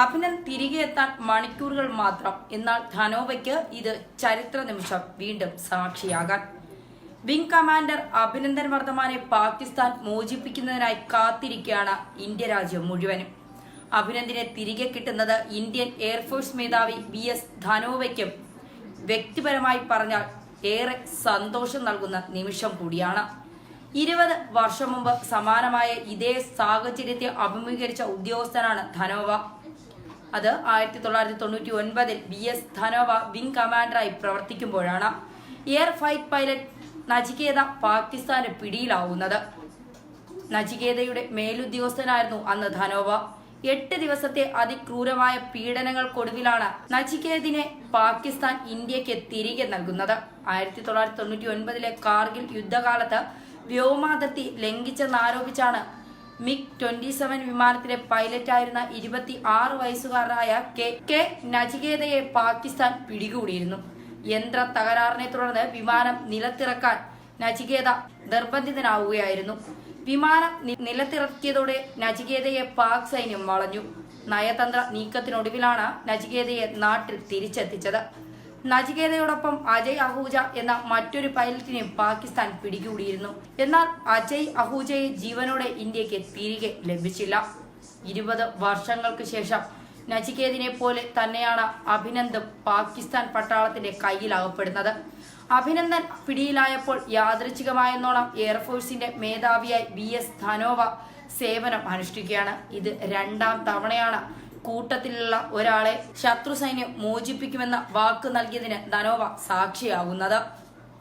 അഭിനന്ദ് തിരികെ എത്താൻ മണിക്കൂറുകൾ മാത്രം. എന്നാൽ ധനോവയ്ക്ക് ഇത് ചരിത്ര നിമിഷം വീണ്ടും സാക്ഷിയാകാൻ. വിംഗ് കമാൻഡർ അഭിനന്ദൻ വർദ്ധമാനെ പാകിസ്ഥാൻ മോചിപ്പിക്കുന്നതിനായി കാത്തിരിക്കുകയാണ് ഇന്ത്യ രാജ്യം മുഴുവനും. അഭിനന്ദിനെ തിരികെ കിട്ടുന്നത് ഇന്ത്യൻ എയർഫോഴ്സ് മേധാവി വി എസ് ധനോവയ്ക്കും. വ്യക്തിപരമായി പറഞ്ഞാൽ ഏറെ സന്തോഷം നൽകുന്ന നിമിഷം കൂടിയാണ്. ഇരുപത് വർഷം മുമ്പ് സമാനമായ ഇതേ സാഹചര്യത്തെ അഭിമുഖീകരിച്ച ഉദ്യോഗസ്ഥനാണ് ധനോവ. അത് ആയിരത്തി തൊള്ളായിരത്തി തൊണ്ണൂറ്റി ഒൻപതിൽ ബി എസ് ധനോവ വിംഗ് കമാൻഡറായി പ്രവർത്തിക്കുമ്പോഴാണ് എയർ ഫൈറ്റ് പൈലറ്റ് നചികേത പാകിസ്ഥാന് പിടിയിലാവുന്നത്. നചികേതയുടെ മേലുദ്യോഗസ്ഥനായിരുന്നു അന്ന് ധനോവ. എട്ട് ദിവസത്തെ അതിക്രൂരമായ പീഡനങ്ങൾക്കൊടുവിലാണ് നചികേതിനെ പാകിസ്ഥാൻ ഇന്ത്യയ്ക്ക് തിരികെ നൽകുന്നത്. ആയിരത്തി തൊള്ളായിരത്തി തൊണ്ണൂറ്റി ഒൻപതിലെ കാർഗിൽ യുദ്ധകാലത്ത് വ്യോമാതിർത്തി ലംഘിച്ചെന്നാരോപിച്ചാണ് മിഗ് ട്വന്റി സെവൻ വിമാനത്തിലെ പൈലറ്റായിരുന്ന ഇരുപത്തി ആറ് വയസ്സുകാരനായ കെ കെ നചികേതയെ പാകിസ്ഥാൻ പിടികൂടിയിരുന്നു. യന്ത്ര തകരാറിനെ തുടർന്ന് വിമാനം നിലത്തിറക്കാൻ നചികേത നിർബന്ധിതനാവുകയായിരുന്നു. വിമാനം നിലത്തിറക്കിയതോടെ നചികേതയെ പാക് സൈന്യം വളഞ്ഞു. നയതന്ത്ര നീക്കത്തിനൊടുവിലാണ് നചികേതയെ നാട്ടിൽ തിരിച്ചെത്തിച്ചത്. നചികേതയോടൊപ്പം അജയ് അഹൂജ എന്ന മറ്റൊരു പൈലറ്റിനെ പാകിസ്ഥാൻ പിടികൂടിയിരുന്നു. എന്നാൽ അജയ് അഹൂജയെ ജീവനോടെ ഇന്ത്യയ്ക്ക് തിരികെ ലഭിച്ചില്ല. ഇരുപത് വർഷങ്ങൾക്ക് ശേഷം നചികേതിനെ പോലെ തന്നെയാണ് അഭിനന്ദൻ പാകിസ്ഥാൻ പട്ടാളത്തിന്റെ കയ്യിലാകപ്പെടുന്നത്. അഭിനന്ദൻ പിടിയിലായപ്പോൾ യാദൃച്ഛികമായെന്നോണം എയർഫോഴ്സിന്റെ മേധാവിയായി ബി എസ് ധനോവ സേവനം അനുഷ്ഠിക്കുകയാണ്. ഇത് രണ്ടാം തവണയാണ് കൂട്ടത്തിലുള്ള ഒരാളെ ശത്രു സൈന്യം മോചിപ്പിക്കുമെന്ന വാക്ക് നൽകിയതിന് ധനോവ സാക്ഷിയാകുന്നത്.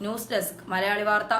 ന്യൂസ് ഡെസ്ക് മലയാളി വാർത്ത